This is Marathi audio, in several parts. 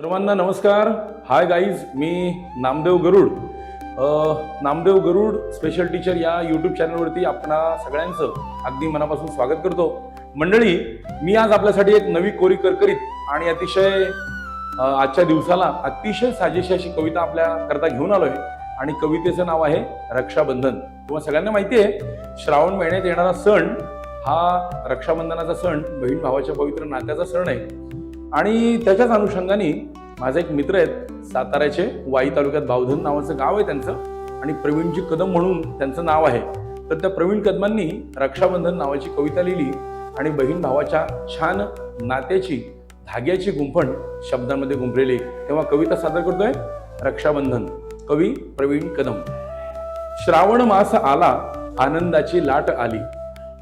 सर्वांना नमस्कार. हाय गाईज मी नामदेव गरुड. नामदेव गरुड स्पेशल टीचर या यूट्यूब चॅनलवरती आपणा सगळ्यांचं अगदी मनापासून स्वागत करतो. मंडळी मी आज आपल्यासाठी एक नवी कोरी करकरीत आणि अतिशय आजच्या दिवसाला अतिशय साजेशी अशी कविता आपल्या करता घेऊन आलोय. आणि कवितेचं नाव आहे रक्षाबंधन. तुम्हाला सगळ्यांना माहिती आहे श्रावण महिन्यात येणारा सण हा रक्षाबंधनाचा सण बहीण भावाच्या पवित्र नात्याचा सण आहे. आणि त्याच्याच अनुषंगाने माझा एक मित्र आहेत साताऱ्याचे वाई तालुक्यात भावधन नावाचं गाव आहे त्यांचं आणि प्रवीणजी कदम म्हणून त्यांचं नाव आहे. तर त्या प्रवीण कदमांनी रक्षाबंधन नावाची कविता लिहिली आणि बहीण भावाच्या छान नात्याची धाग्याची गुंफण शब्दांमध्ये गुंफलेली. तेव्हा कविता सादर करतोय रक्षाबंधन. कवी प्रवीण कदम. श्रावण मास आला आनंदाची लाट आली.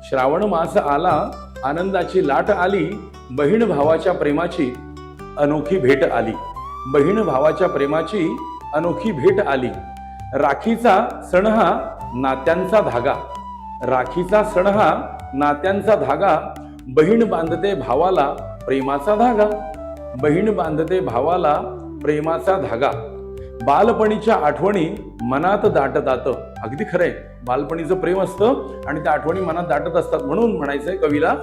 श्रावण मास आला आनंदाची लाट आली बहीण भावाच्या प्रेमाची अनोखी भेट आली. बहीण भावाच्या प्रेमाची अनोखी भेट आली. राखीचा सण हा नात्यांचा धागा. राखीचा सण हा नात्यांचा धागा. बहीण बांधते भावाला प्रेमाचा धागा. बहीण बांधते भावाला प्रेमाचा धागा. बालपणीच्या आठवणी मनात दाटतात अगदी खरंय. बालपणीचं प्रेम असतं आणि त्या आठवणी मनात दाटत असतात म्हणून म्हणायचंय कवीला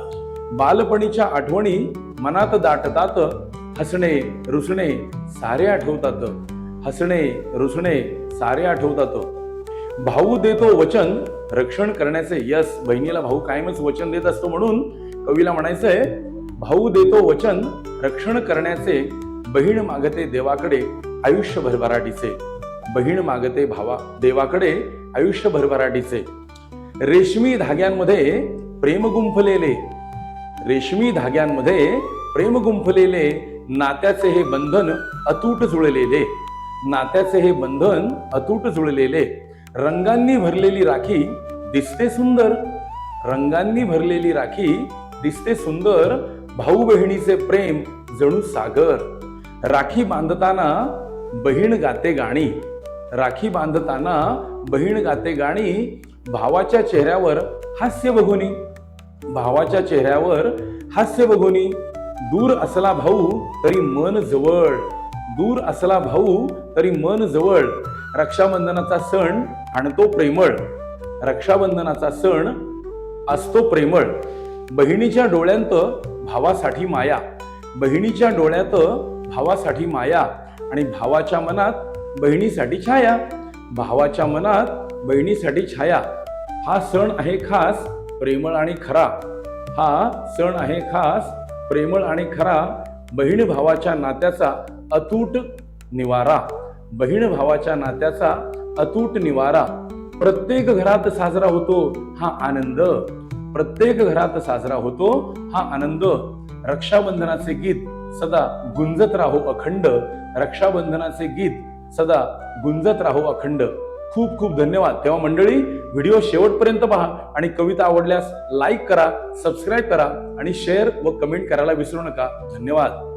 बालपणीच्या आठवणी मनात दाटतात हसणे रुसणे सारे आठवतात. हसणे रुसणे सारे आठवतात. भाऊ देतो वचन रक्षण करण्याचे यस बहिणीला भाऊ कायमच वचन देत असतो म्हणून कवीला म्हणायचंय भाऊ देतो वचन रक्षण करण्याचे बहीण मागते देवाकडे आयुष्य भरभराटीचे बहीण मागते भावा देवाकडे आयुष्य भरभराटीचे रेशमी धाग्यांमध्ये प्रेम गुंफलेले रेशमी धाग्यांमध्ये प्रेम गुंफलेले नात्याचे हे बंधन अतूट जुळलेले. नात्याचे हे बंधन अतूट जुळलेले. रंगांनी भरलेली राखी दिसते सुंदर. रंगांनी भरलेली राखी दिसते सुंदर. भाऊ बहिणीचे प्रेम जणू सागर. राखी बांधताना बहीण गाते गाणी. राखी बांधताना बहीण गाते गाणी. भावाच्या चेहऱ्यावर हास्य बघुनी. भावाच्या चेहऱ्यावर हास्य बघोनी दूर असला भाऊ तरी मन जवळ. दूर असला भाऊ तरी मन जवळ. रक्षाबंधनाचा सण आणतो प्रेमळ. रक्षाबंधनाचा सण असतो प्रेमळ. बहिणीच्या डोळ्यांत भावासाठी माया. बहिणीच्या डोळ्यात भावासाठी माया. आणि भावाच्या मनात बहिणीसाठी छाया. भावाच्या मनात बहिणीसाठी छाया. हा सण आहे खास प्रेमळ आणि खरा हा सण आहे खास. प्रेमळ आणि खरा बहीण भावाच्या नात्याचा अतूट निवारा. बहीण भावाच्या नात्याचा अतूट निवारा. प्रत्येक घरात साजरा होतो हा आनंद. प्रत्येक घरात साजरा होतो हा आनंद. रक्षाबंधनाचे गीत सदा गुंजत राहो अखंड. रक्षाबंधनाचे गीत सदा गुंजत राहो अखंड. खूप खूप धन्यवाद. तेव्हा मंडळी व्हिडिओ शेवटपर्यंत पहा आणि कविता आवडल्यास लाईक करा सबस्क्राईब करा आणि शेअर व कमेंट करायला विसरू नका. धन्यवाद.